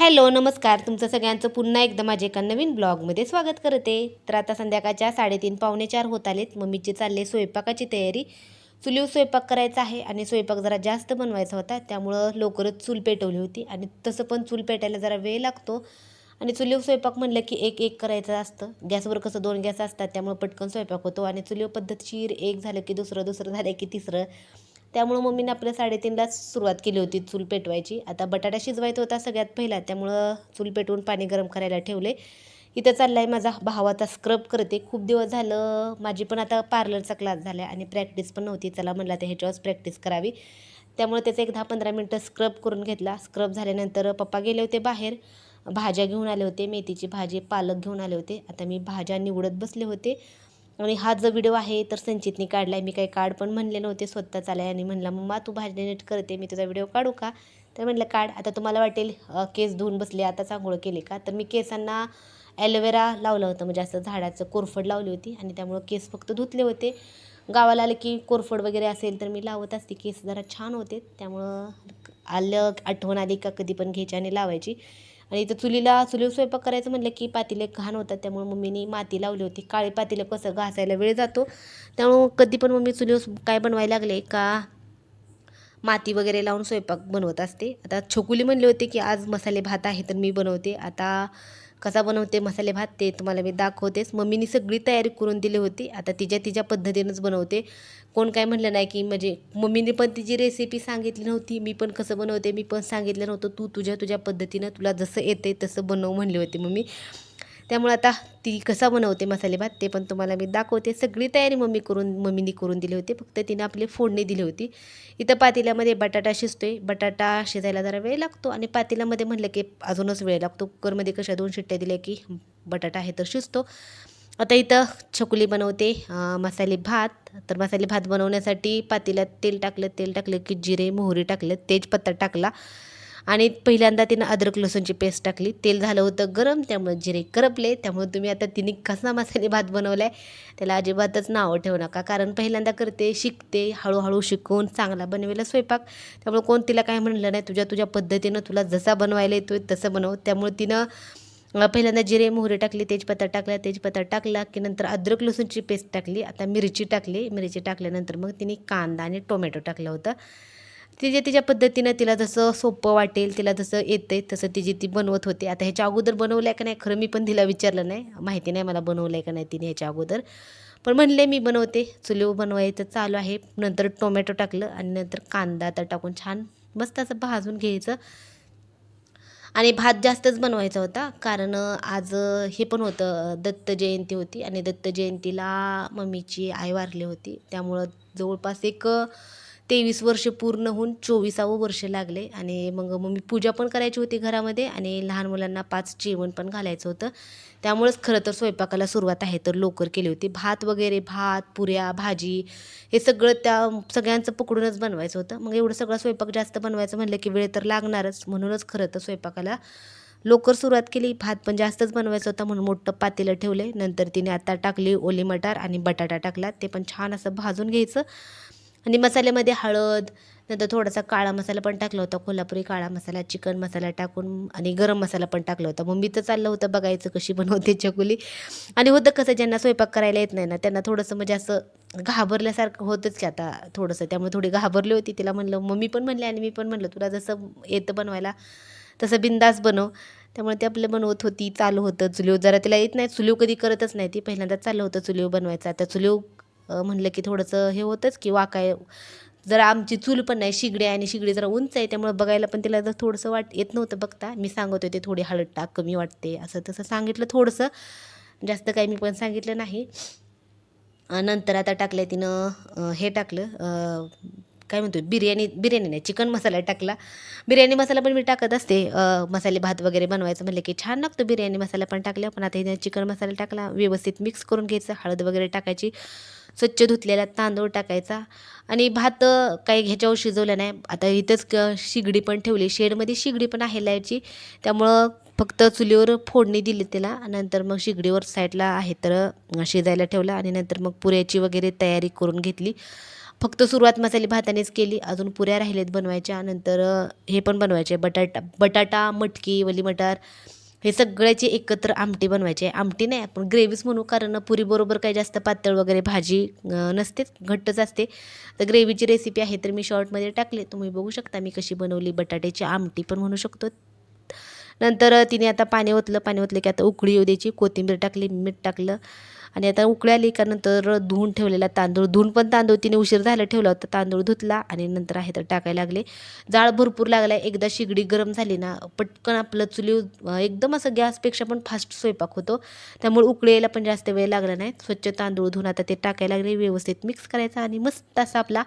Hello नमस्कार. तुमचं सगळ्यांचं पुन्हा एकदा माझ्या एका नवीन ब्लॉगमध्ये स्वागत करते. तर आता संध्याकाळच्या साडेतीन पावणे चार होत आलेत. मम्मीची चालले स्वयंपाकाची तयारी. चुलीवर स्वयंपाक करायचा आहे आणि स्वयंपाक जरा जास्त बनवायचा होता. त्यामुळं लवकरच चूल पेटवली होती. आणि तसं पण चूल पेटायला जरा वेळ लागतो. आणि चुलीवर स्वयंपाक म्हणलं की एक एक करायचं असतं. गॅसवर कसं दोन गॅस असतात त्यामुळं पटकन स्वयंपाक होतो. आणि चुलीवर पद्धतशीर एक झालं की दुसरं दुसरं झालं की तिसरं. त्यामुळं मम्मीने आपल्या साडेतीनलाच सुरुवात केली होती चूल पेटवायची. आता बटाटा शिजवायचा होता सगळ्यात पहिला त्यामुळं चूल पेटवून पाणी गरम करायला ठेवले. इथं चालला आहे माझा भावाचा स्क्रब करते. खूप दिवस झालं माझी पण आता पार्लरचा क्लास झाला आहे आणि प्रॅक्टिस पण नव्हती. चला म्हणलं आता ह्याच्यावरच प्रॅक्टिस करावी. त्यामुळे त्याचं एक दहा पंधरा मिनटं स्क्रब करून घेतला. स्क्रब झाल्यानंतर पप्पा गेले होते बाहेर. भाज्या घेऊन आले होते मेथीची भाजी पालक घेऊन आले होते. आता मी भाज्या निवडत बसले होते. आणि हा जो व्हिडिओ आहे तर संचितने काढला आहे मी काही काढ पण म्हणले नव्हते स्वतः चालाय आणि म्हणला मम्मा तू भाजी नीट करते मी तुझा व्हिडिओ काढू का? तर म्हटलं काढ. आता तुम्हाला वाटेल केस धुवून बसले आता आंघोळ केले का? तर मी केसांना ॲलोवेरा लावलं होतं म्हणजे असं झाडाचं कोरफड लावली होती आणि त्यामुळं केस फक्त धुतले होते. गावाला आले की कोरफड वगैरे असेल तर मी लावत असते. केस जरा छान होते त्यामुळं आलं आठवण आली का कधी पण घ्यायची आणि लावायची. आणि इथं चुलीला चुलीवर स्वयंपाक करायचं म्हटलं की पातेले घाण होतात त्यामुळे मम्मीने माती लावली होती. काळी पातेले कसं घासायला वेळ जातो. त्यामुळं कधी पण मम्मी चुलीवर काय बनवायला लागले का माती वगैरे लावून स्वयंपाक बनवत असते. आता छोकुली म्हणले होते की आज मसाले भात आहे तर मी बनवते. आता कसा बनवते मसाले भात ते तुम्हाला मी दाखवतेच. मम्मीनी सगळी तयारी करून दिली होती. आता तिच्या तिच्या पद्धतीनंच बनवते. कोण काय म्हणलं नाही की म्हणजे मम्मीने पण तिची रेसिपी सांगितली नव्हती. मी पण कसं बनवते मी पण सांगितलं नव्हतं. तू तुझ्या तुझ्या पद्धतीनं तुला जसं येते तसं बनव म्हणले होते मम्मी. त्यामुळे आता ती कसा बनवते मसाले भात ते पण तुम्हाला मी दाखवते. सगळी तयारी मम्मी करून मम्मीनी करून दिली होती. फक्त तिनं आपली फोडणी दिली होती. इथं पातेल्यामध्ये बटाटा शिजतोय. बटाटा शिजायला जरा वेळ लागतो आणि पातेल्यामध्ये म्हटलं की अजूनच वेळ लागतो. कुकरमध्ये कशा दोन शिट्ट्या दिल्या की बटाटा आहे तर शिजतो. आता इथं छकुली बनवते मसाले भात. तर मसाले भात बनवण्यासाठी पातेल्यात तेल टाकलं तेल टाकलं की जिरे मोहरी टाकलं तेजपत्ता टाकला. आणि पहिल्यांदा तिनं अद्रक लसूणची पेस्ट टाकली. तेल झालं होतं गरम त्यामुळे जिरे करपले. त्यामुळे तुम्ही आता तिने कसा मसाले भात बनवला आहे त्याला अजिबातच नावं ठेवू नका. कारण पहिल्यांदा करते शिकते हळूहळू शिकून चांगला बनवेला स्वयंपाक. त्यामुळे कोण तिला काय म्हणलं नाही. तुझ्या तुझ्या पद्धतीनं तुला जसा बनवायला येतोय तसं बनव. त्यामुळे तिनं पहिल्यांदा जिरे मोहरी टाकली तेजपत्ता टाकला तेजपत्ता टाकला की नंतर अद्रक लसूणची पेस्ट टाकली. आता मिरची टाकली. मिरची टाकल्यानंतर मग तिने कांदा आणि टोमॅटो टाकला होता. तिच्या तिच्या पद्धतीनं तिला जसं सोपं वाटेल तिला जसं येते तसं तिची ती बनवत होती. आता ह्याच्या अगोदर बनवलं आहे का नाही खरं मी पण तिला विचारलं नाही. माहिती नाही मला बनवलं आहे का नाही तिने ह्याच्या अगोदर. पण म्हणले मी बनवते. चुलीवर बनवायचं चालू आहे. नंतर टोमॅटो टाकलं आणि नंतर कांदा आता टाकून छान मस्त असं भाजून घ्यायचं. आणि भात जास्तच बनवायचा होता. कारण आज हे पण होतं दत्त जयंती होती आणि दत्त जयंतीला मम्मीची आई वारली होती. त्यामुळं जवळपास एक तेवीस वर्ष पूर्ण होऊन चोवीसावं वर्ष लागले आणि मग मम्मी पूजा पण करायची होती घरामध्ये आणि लहान मुलांना पाच जेवण पण घालायचं होतं. त्यामुळंच खरं तर स्वयंपाकाला सुरुवात आहे तर लवकर केली होती. भात वगैरे भात पुऱ्या भाजी हे सगळं त्या सगळ्यांचं पकडूनच बनवायचं होतं. मग एवढं सगळा स्वयंपाक जास्त बनवायचं म्हणलं की वेळ तर लागणारच. म्हणूनच खरं तर स्वयंपाकाला लवकर सुरुवात केली. भात पण जास्तच बनवायचं होतं म्हणून मोठं पातेलं ठेवले. नंतर तिने आता टाकली ओली मटार आणि बटाटा टाकला. ते पण छान असं भाजून घ्यायचं. आणि मसाल्यामध्ये हळद नंतर थोडासा काळा मसाला पण टाकला होता कोल्हापुरी काळा मसाला चिकन मसाला टाकून आणि गरम मसाला पण टाकला होता. मग मी तर चाललं होतं बघायचं कशी बनवते चकुली. आणि होतं कसं ज्यांना स्वयंपाक करायला येत नाही ना त्यांना थोडंसं म्हणजे असं घाबरल्यासारखं होतंच की आता थोडंसं. त्यामुळे थोडी घाबरली होती तिला म्हणलं मम्मी पण म्हणले आणि मी पण म्हणलं तुला जसं येतं बनवायला तसं बिंदास बनव. त्यामुळे ते आपलं बनवत होती चालू होतं चुलीव जरा तिला येत नाही चुलीव कधी करतच नाही ती. पहिल्यांदा चाललं होतं चुलीव बनवायचं. आता चुलीव म्हणलं की थोडंसं हे होतंच की वाकाय जरा आमची चूल पण नाही शिगडी आहे आणि शिगडी जरा उंच आहे त्यामुळे बघायला पण तिला जर थोडंसं वाट येत नव्हतं बघता. मी सांगत होते थोडी हळद टाक कमी वाटते. असं तसं सांगितलं थोडंसं. जास्त काही मी पण सांगितलं नाही. नंतर आता टाकलं तिनं हे टाकलं काय म्हणतो बिर्याणी बिर्याणी नाही चिकन मसाला टाकला. बिर्याणी मसाला पण मी टाकत असते. मसाले भात वगैरे बनवायचं म्हणलं की छान लागतो बिर्याणी मसाला पण टाकला पण आता चिकन मसाला टाकला व्यवस्थित मिक्स करून घ्यायचं हळद वगैरे टाकायची. स्वच्छ धुतलेला तांदूळ टाकायचा. आणि भात काही ह्याच्यावर शिजवलं नाही. आता इथंच क शिगडी पण ठेवली. शेडमध्ये शिगडी पण आहे लायची त्यामुळं फक्त चुलीवर फोडणी दिली त्याला नंतर मग शिगडीवर साईडला आहे तर शिजायला ठेवला आणि नंतर मग पुऱ्याची वगैरे तयारी करून घेतली. फक्त सुरुवात मसाले भातानेच केली. अजून पुऱ्या राहिलेत बनवायच्या. नंतर हे पण बनवायचे. बटाटा बटाटा मटकी वली मटार हे सगळ्याची एकत्र आमटी बनवायची. आहे आमटी नाही आपण ग्रेव्हीच म्हणू कारण पुरीबरोबर काही जास्त पातळ वगैरे भाजी नसते नसतेच घट्टच असते. तर ग्रेव्हीची रेसिपी आहे तर मी शॉर्टमध्ये टाकले. तुम्ही बघू शकता मी कशी बनवली. बटाट्याची आमटी पण म्हणू शकतो. नंतर तिने आता पाणी ओतलं पाणी ओतलं की आता उकळी येऊ द्यायची. कोथिंबीर टाकली मीठ टाकलं. आणि आता उकळी आली का नंतर धुवून ठेवलेला तांदूळ धुवून पण तांदूळ तिने उशीर झाला ठेवला होता तांदूळ धुतला आणि नंतर आहे तर टाकायला लागले. जाळ भरपूर लागला एकदा शिगडी गरम झाली ना पटकन आपलं चुली एकदम असं गॅसपेक्षा पण फास्ट स्वयंपाक होतो. त्यामुळे उकळीला पण जास्त वेळ लागला नाही. स्वच्छ तांदूळ धुवून आता ते टाकायला लागले व्यवस्थित मिक्स करायचा आणि मस्त असा आपला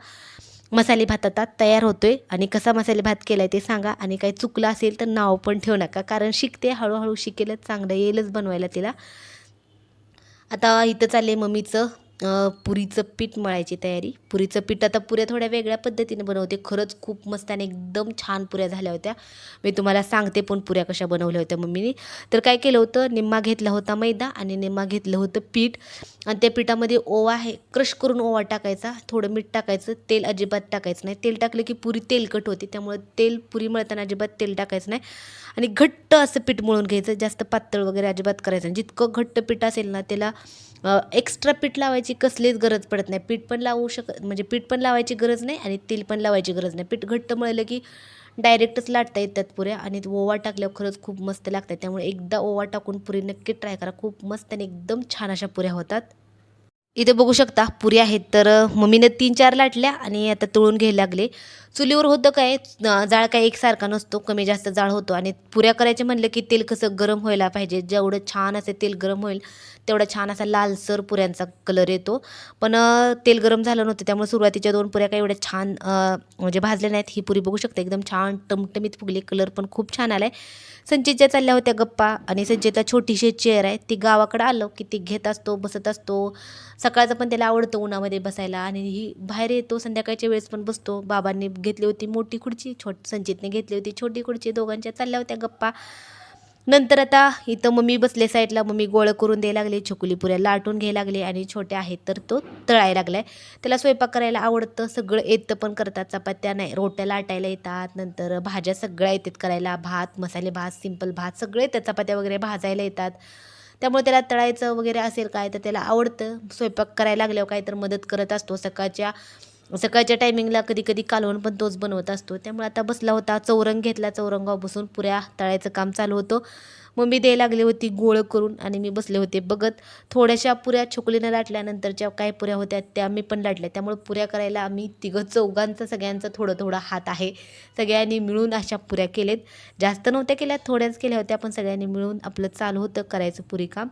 मसाले भात आता तयार होतोय. आणि कसा मसाले भात केला आहे ते सांगा. आणि काही चुकलं असेल तर नाव पण ठेवू नका कारण शिकते हळूहळू शिकेलच चांगलं येईलच बनवायला तिला. आता इथं चालले मम्मीचं पुरीचं पीठ मळायची तयारी. पुरीचं पीठ आता पुऱ्या थोड्या वेगळ्या पद्धतीने बनवते. खरंच खूप मस्त आणि एकदम छान पुऱ्या झाल्या होत्या. मी तुम्हाला सांगते पण पुऱ्या कशा बनवल्या होत्या मम्मीने. तर काय केलं होतं निम्मा घेतला होता मैदा आणि निम्मा घेतलं होतं पीठ. आणि त्या पिठामध्ये ओवा आहे क्रश करून ओवा टाकायचा थोडं मीठ टाकायचं तेल अजिबात टाकायचं नाही. तेल टाकलं की पुरी तेलकट होती त्यामुळे तेल पुरी मळताना अजिबात तेल टाकायचं नाही. आणि घट्ट असं पीठ मळून घ्यायचं जास्त पातळ वगैरे अजिबात करायचं नाही. जितकं घट्ट पीठ असेल ना त्याला एक्स्ट्रा पीठ लावायची कसलीच गरज पडत नाही. पीठ पण लावू शक म्हणजे पीठ पण लावायची गरज नाही आणि तेल पण लावायची गरज नाही. पीठ घट्ट मळलं की डायरेक्टच लाटता येतात पुऱ्या आणि ओवा टाकल्यावर खरंच खूप मस्त लागतात. त्यामुळे एकदा ओवा टाकून पुरी नक्की ट्राय करा. खूप मस्त आणि एकदम छान अशा पुऱ्या होतात. इथे बघू शकता पुऱ्या आहेत. तर मम्मीनं मम्मीने तीन चार लाटल्या आणि आता तळून घ्यायला लागले. चुलीवर होतं काय? जाळ काय एकसारखा नसतो कमी जास्त जाळ होतो. आणि पुऱ्या करायचे म्हणलं की तेल कसं गरम व्हायला पाहिजे. जेवढं छान असे तेल गरम होईल तेवढा छान असा लालसर पुऱ्यांचा कलर येतो. पण तेल गरम झालं नव्हतं त्यामुळे सुरुवातीच्या दोन पुऱ्या काही एवढ्या छान म्हणजे भाजल्या नाहीत. ही पुरी बघू शकता एकदम छान टमटमीत फुगली. कलर पण खूप छान आलाय. संचितच्या चालल्या होत्या गप्पा आणि संचिता छोटीशी चेअर आहे. ती गावाकडं आलो की ती घेत असतो बसत असतो. सकाळचं पण त्याला आवडतं उन्हामध्ये बसायला आणि ही बाहेर येतो संध्याकाळच्या वेळेस पण बसतो. बाबांनी घेतली होती मोठी खुर्ची छोट संचितने घेतली होती छोटी खुर्ची दोघांच्या चालल्या होत्या गप्पा. नंतर आता इथं मम्मी बसले साईडला मम्मी गोळं करून द्यायला लागले छोकुली पुऱ्या लाटून घ्यायला लागले आणि छोटे आहेत तर तो तळायला लागलाय. त्याला स्वयंपाक करायला आवडतं सगळं येतं पण करतात चपात्या नाही रोट्या लाटायला येतात नंतर भाज्या सगळ्या येतात करायला भात मसाले भात सिंपल भात सगळे येतात चपात्या वगैरे भाजायला येतात. त्यामुळे त्याला तळायचं वगैरे असेल काय तर त्याला आवडतं. स्वयंपाक करायला लागल्यावर काय तर मदत करत असतो सकाळच्या सकाळच्या टायमिंगला कधी कधी कालवण पण तोच बनवत असतो. त्यामुळे आता बसला होता चौरंग घेतला चौरंगावर बसून पुऱ्या तळायचं काम चालू होतं. मम्मी द्यायला लागली होती गोळ करून आणि मी बसले होते बघत. थोड्याशा पुऱ्या छोकलीनं लाटल्यानंतरच्या काय पुऱ्या होत्या त्या मी पण लाटल्या. त्यामुळे पुऱ्या करायला आम्ही तिघं चौघांचं सगळ्यांचं थोडं थोडं हात आहे. सगळ्यांनी मिळून अशा पुऱ्या केलेत. जास्त नव्हत्या केल्या थोड्याच केल्या होत्या पण सगळ्यांनी मिळून आपलं चालू होतं करायचं पुरी काम.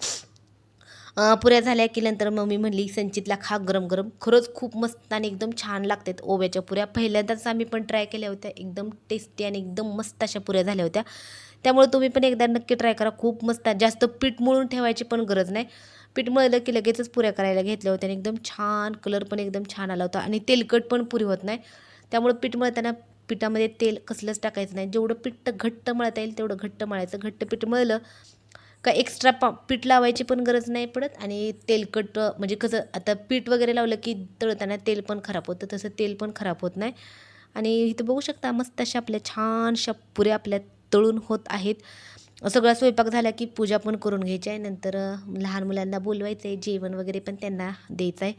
पुऱ्या झाल्या की नंतर मम्मी म्हणली संचितला खा गरम गरम. खरंच खूप मस्त आणि एकदम छान लागतात ओव्याच्या पुऱ्या. पहिल्यांदाच आम्ही पण ट्राय केल्या होत्या. एकदम टेस्टी आणि एकदम मस्त अशा पुऱ्या झाल्या होत्या. त्यामुळे तुम्ही पण एकदा नक्की ट्राय करा. खूप मस्त. जास्त पीठ मळून ठेवायची पण गरज नाही. पीठ मळलं की लगेचच पुऱ्या करायला घेतल्या होत्या आणि एकदम छान कलर पण एकदम छान आला होता. आणि तेलकट पण पुरी होत नाही. त्यामुळे पीठ मळताना पिठामध्ये तेल कसलंच टाकायचं नाही. जेवढं पीठ घट्ट मळता येईल तेवढं घट्ट मळायचं. घट्ट पीठ मळलं का एक्स्ट्रा पा पीठ लावायची पण गरज नाही पडत आणि तेलकट म्हणजे कसं आता पीठ वगैरे लावलं की तळताना तेल पण खराब होतं तसं तेल पण खराब होत नाही. आणि इथं बघू शकता मस्त अशा आपल्या छानशा पुऱ्या आपल्या तळून होत आहेत. सगळा स्वयंपाक झाला की पूजा पण करून घ्यायची आहे नंतर लहान मुलांना बोलवायचं आहे जेवण वगैरे पण त्यांना द्यायचं आहे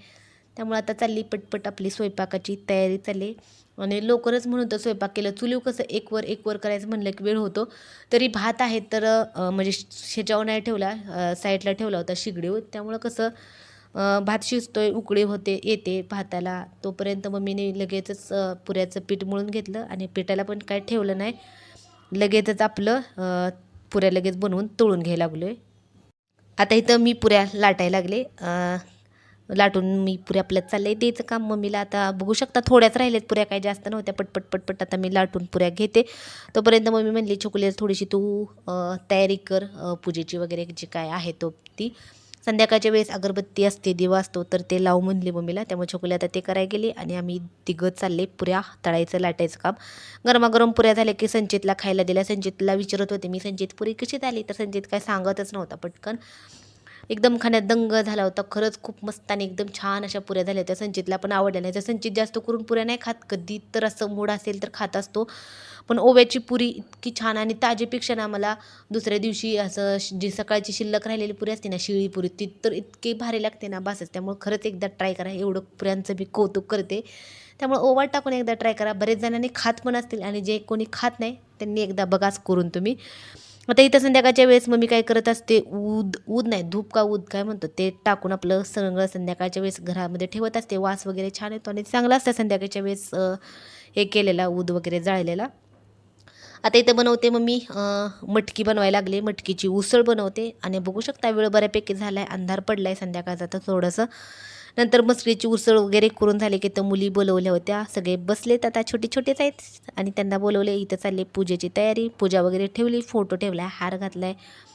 त्यामुळे आता चालली पटपट आपली स्वयंपाकाची तयारी चालली आणि लवकरच म्हणून तर स्वयंपाक केलं. चुलीव कसं एकवर एकवर करायचं म्हणलं की वेळ होतो. तरी भात आहे तर म्हणजे शेच्यावर नाही ठेवला साईडला ठेवला होता शिगडीवर त्यामुळं कसं भात भात शिजतोय उकळी होते येते भाताला. तोपर्यंत मम्मीने लगेचच पुऱ्याचं पीठ मळून घेतलं आणि पिठाला पण काय ठेवलं नाही. लगेचच आपलं पुऱ्या लगेच बनवून तळून घ्यायला लागलो आहे आता इथं मी पुऱ्या लाटायला लागले. लाटून मी पुऱ्या आपल्यात चालले द्यायचं काम मम्मीला. आता बघू शकता थोड्याच राहिल्यात पुऱ्या काही जास्त नव्हत्या पटपट पटपट आता मी लाटून पुऱ्या घेते. तोपर्यंत मम्मी म्हणली चोकुलीला थोडीशी तू तयारी कर पूजेची वगैरे जी काय आहे तो ती. संध्याकाळच्या वेळेस अगरबत्ती असते दिवा असतो तर ते लावू म्हणली मम्मीला. त्यामुळे छोकुली आता ते करायला गेली आणि आम्ही तिघं चालले पुऱ्या तळायचं लाटायचं काम. गरमागरम पुऱ्या झाल्या की संचितला खायला दिल्या. संचितला विचारत होते मी संचित पुरी कशी झाली? तर संचित काय सांगतच नव्हता पटकन. एकदम खाण्यात दंग झाला होता. खरंच खूप मस्त आणि एकदम छान अशा पुऱ्या झाल्या होत्या. संचितला पण आवडल्या नाही. तर संचित जास्त करून पुऱ्या नाही खात कधी तर असं मूड असेल तर खात असतो. पण ओव्याची पुरी इतकी छान आणि ताजेपेक्षा ना मला दुसऱ्या दिवशी असं जी सकाळची शिल्लक राहिलेली पुरी असते ना शिळी पुरी ती तर इतकी भारी लागते ना बासच. त्यामुळे खरंच एकदा ट्राय करा. एवढं पुऱ्यांचं मी कौतुक करते. त्यामुळे ओवा टाकून एकदा ट्राय करा. बरेच जणांनी खात पण असतील आणि जे कोणी खात नाही त्यांनी एकदा बघाच करून तुम्ही. आता इथं संध्याकाळच्या वेळेस मग मी काय करत असते ऊद ऊद नाही धूप का ऊद काय म्हणतो ते टाकून आपलं सगळं संध्याकाळच्या वेळेस घरामध्ये ठेवत असते. वास वगैरे छान येतो आणि चांगला असतं संध्याकाळच्या वेळेस हे केलेला ऊद वगैरे जाळलेला. आता इथं बनवते मग मी मटकी बनवायला लागले. मटकीची उसळ बनवते. आणि बघू शकता वेळ बऱ्यापैकी झाला आहे अंधार पडला आहे संध्याकाळचा तर थोडंसं नंतर मसरीची उसळ वगैरे करून झाले की तर मुली बोलवल्या होत्या. सगळे बसलेत आता छोटे छोटेच आहेत. आणि त्यांना बोलवले इथं चालले पूजेची तयारी. पूजा वगैरे ठेवली फोटो ठेवला आहे हार घातला आहे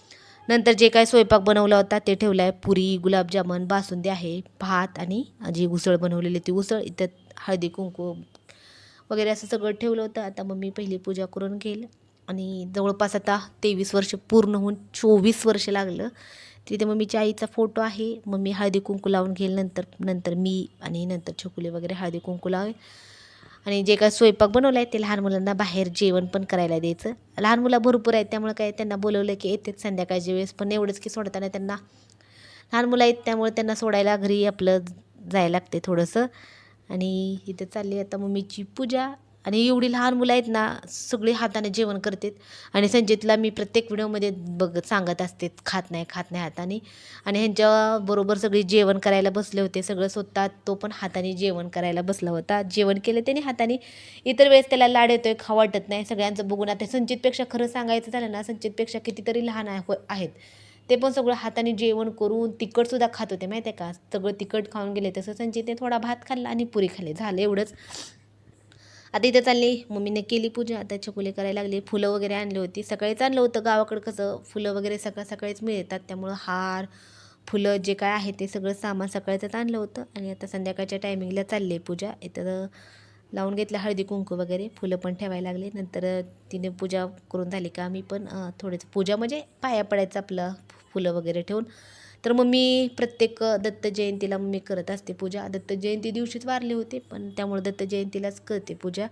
नंतर जे काय स्वयंपाक बनवला होता ते ठेवला आहे पुरी गुलाबजामुन बासुंदी आहे भात आणि जी उसळ बनवलेली ती उसळ. इथं हळदी कुंकू वगैरे असं सगळं ठेवलं होतं. आता मम्मी पहिली पूजा करून घेईल. आणि जवळपास आता तेवीस वर्ष पूर्ण होऊन चोवीस वर्ष लागलं. तिथे मम्मीच्या आईचा फोटो आहे मम्मी हळदी कुंकू लावून घेईल नंतर नंतर मी आणि नंतर छोकुले वगैरे हळदी कुंकू लावेल. आणि जे काय स्वयंपाक बनवला आहे ते लहान मुलांना बाहेर जेवण पण करायला द्यायचं. लहान मुलं भरपूर आहेत त्यामुळे काय त्यांना बोलवलं की येतेच संध्याकाळच्या वेळेस पण एवढंच की सोडताना त्यांना लहान मुलं आहेत त्यामुळे त्यांना सोडायला घरी आपलं जायला लागते थोडंसं. आणि इथे चालली आता मम्मीची पूजा. आणि एवढी लहान मुलं आहेत ना सगळी हाताने जेवण करतात. आणि संजितला मी प्रत्येक व्हिडिओमध्ये बघ सांगत असते खात नाही खात नाही हाताने. आणि ह्यांच्याबरोबर सगळी जेवण करायला बसले होते सगळं स्वतः तो पण हाताने जेवण करायला बसला होता. जेवण केलं त्याने हाताने. इतर वेळेस त्याला लाड येतोय खा वाटत नाही. सगळ्यांचं बघून आता संचितपेक्षा खरं सांगायचं झालं ना संचितपेक्षा कितीतरी लहान आहे आहेत. ते पण सगळं हाताने जेवण करून तिखटसुद्धा खात होते माहिती आहे का? सगळं तिखट खाऊन गेले तसं संचितने थोडा भात खाल्ला आणि पुरी खाल्ली. झालं एवढंच. आता इथे चालली. मम्मीने केली पूजा. आता चकुले करायला लागले. फुलं वगैरे आणली होती. सकाळीच आणलं होतं गावाकडं कसं. फुलं वगैरे सकाळ सकाळीच मिळतात. त्यामुळं हार फुलं जे काय आहे ते सगळं सामान सकाळचंच आणलं होतं. आणि आता संध्याकाळच्या टायमिंगला चालली पूजा. इथं लावून घेतलं हळदी कुंकू वगैरे. फुलं पण ठेवायला लागले. नंतर तिने पूजा करून झाली का मी पण अं, पूजा म्हणजे पाया पडायचं आपलं. फुलं वगैरे ठेवून. तर मग मी प्रत्येक दत्त जयंतीला मी करत असते पूजा. दत्त जयंती दिवशीच वारले होते पण त्यामुळे दत्त जयंतीलाच करते पूजा.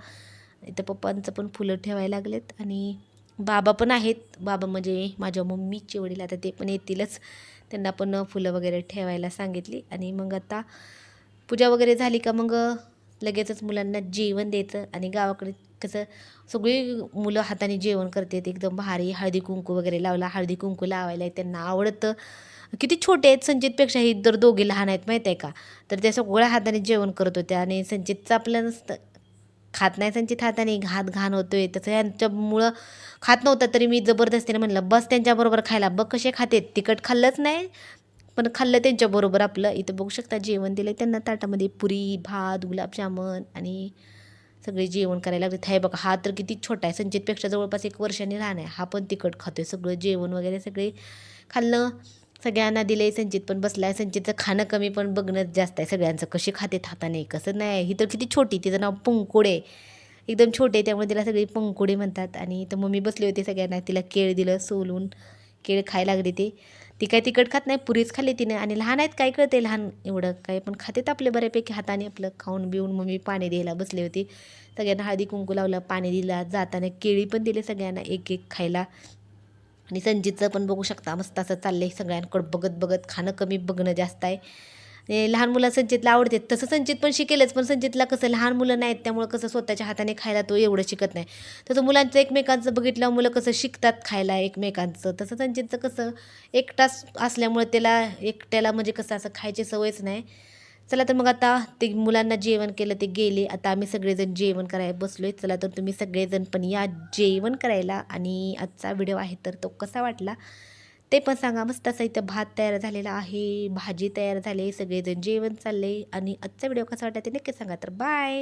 इथं पप्पांचं पण फुलं ठेवायला लागलेत आणि बाबा पण आहेत. बाबा म्हणजे माझ्या मम्मीचे वडील आता ते पण येतीलच. त्यांना पण फुलं वगैरे ठेवायला सांगितली आणि मग आता पूजा वगैरे झाली का मग लगेचच मुलांना जेवण द्यायचं आणि गावाकडे कसं सगळी मुलं हाताने जेवण करतात. एकदम भारी हळदी कुंकू वगैरे लावला हळदी कुंकू लावायला त्यांना आवडतं. किती छोटे आहेत संचितपेक्षाही तर दोघे लहान आहेत माहीत आहे का? तर त्या सगळ्या हाताने जेवण करत होत्या आणि संचितचं आपलं नसतं. खात नाही संचित हाताने घात घाण होतोय. तसं यांच्यामुळं खात नव्हता तरी मी जबरदस्तीने म्हणलं बस त्यांच्याबरोबर खायला बघ कसे खाते. तिखट खाल्लंच नाही पण खाल्लं त्यांच्याबरोबर आपलं. इथं बघू शकता जेवण दिलं त्यांना ताटामध्ये पुरी भात गुलाबजामुन आणि सगळे जेवण करायला लागले थाय बघा हा तर किती छोटा आहे. संचितपेक्षा जवळपास एक वर्षाने लहान आहे. हा पण तिखट खातोय. सगळं जेवण वगैरे सगळे खाल्लं. सगळ्यांना दिले संचित पण बसलाय. संचितचं खाणं कमी पण बघणं जास्त आहे. सगळ्यांचं कशी खाते हाताने कसं नाही. ही तर किती छोटी तिचं नाव पंकुडे. एकदम छोटे त्यामुळे तिला सगळी पंकुडे म्हणतात. आणि तर मम्मी बसली होती सगळ्यांना. तिला केळ दिलं सोलून. केळ खायला लागली ती. ती काय तिखट खात नाही पुरीच खाल्ली तिने. आणि लहान आहेत काय कळते लहान एवढं? काय पण खातेत आपले बऱ्यापैकी हाताने आपलं. खाऊन बिऊन मम्मी पाणी द्यायला बसली होती. सगळ्यांना हळदी कुंकू लावलं पाणी दिलं. जाताना केळी पण दिले सगळ्यांना एक एक खायला. आणि संजीतचं पण बघू शकता मस्त असं चाललं आहे सगळ्यांकडं. बघत बघत खाणं कमी बघणं जास्त आहे. आणि लहान मुलं संचितला आवडते तसं संचित पण शिकेलच पण संचितला कसं लहान मुलं नाहीत त्यामुळं कसं स्वतःच्या हाताने खायला तो एवढं शिकत नाही. तसं मुलांचं एकमेकांचं बघितलं मुलं कसं शिकतात खायला एकमेकांचं. तसं संचितचं कसं एकटाच असल्यामुळे त्याला एकट्याला म्हणजे कसं असं खायची सवयच नाही. चला तर मग आता ते मुलांना जेवण केलं ते गेले. आता आम्ही सगळेजण जेवण करायला बसलो आहे चला तर तुम्ही सगळेजण पण या जेवण करायला. आणि आजचा व्हिडिओ आहे तर तो कसा वाटला ते पण सांगा. मस्त असं इथं भात तयार झालेला आहे भाजी तयार झाली सगळेजण जेवण चालले आणि आजचा व्हिडिओ कसा वाटला ते नक्की सांगा. तर बाय